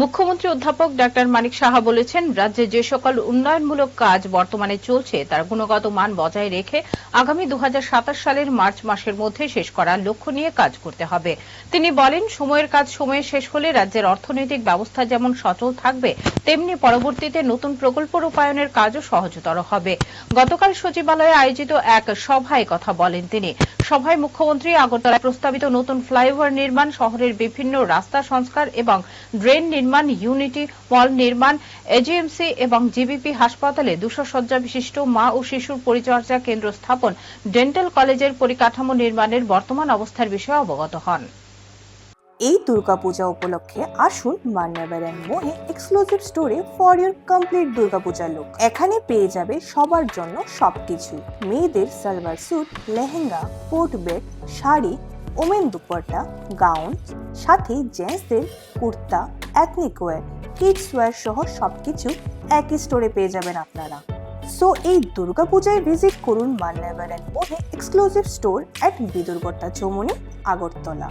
মুখ্যমন্ত্রী অধ্যাপক ডাক্তার মানিক সাহা বলেছেন, রাজ্যে যে সকল উন্নয়নমূলক কাজ বর্তমানে চলছে, তার গুণগত মান বজায় রেখে আগামী দু হাজার সাতাশ সালের মার্চ মাসের মধ্যে শেষ করার লক্ষ্য নিয়ে কাজ করতে হবে। তিনি বলেন, সময়ের কাজ সময়ে শেষ হলে রাজ্যের অর্থনৈতিক ব্যবস্থা যেমন সচল থাকবে, তেমনি পরবর্তীতে নতুন প্রকল্প রূপায়নের কাজও সহজতর হবে। গতকাল সচিবালয়ে আয়োজিত এক সভায় কথা বলেন তিনি। সভায় মুখ্যমন্ত্রী আগরতলায় প্রস্তাবিত নতুন ফ্লাইওভার নির্মাণ, শহরের বিভিন্ন রাস্তা সংস্কার এবং ড্রেন নির্মাণ, ইউনিটি, মল নির্মাণ এজিএমসি এবং জিবিপি হাসপাতালে দুশো শয্যা বিশিষ্ট মা ও শিশুর পরিচর্যা কেন্দ্র স্থাপন, ডেন্টাল কলেজের পরিকাঠামো নির্মাণের বর্তমান অবস্থার বিষয়ে অবগত হন। এই দুর্গাপূজা উপলক্ষে আসুন অ্যান্ড মোহে এক্সক্লুসিভ স্টোরে for your complete Durgapuja look এখানে পেয়ে যাবে সবার জন্য সবকিছু। মেয়েদের সালোয়ার স্যুট লেহেঙ্গা কোট বেড শাড়ি ওমেন দুপাট্টা, গাউন, সাথে জেন্টসদের kurta ethnic wear kids wear সহ সব কিছু একই স্টোরে পেয়ে যাবেন আপনারা। সো এই দুর্গাপূজায় ভিজিট করুন and Mohey exclusive store at বিদুর্গট্টা Chaumoni Agartala.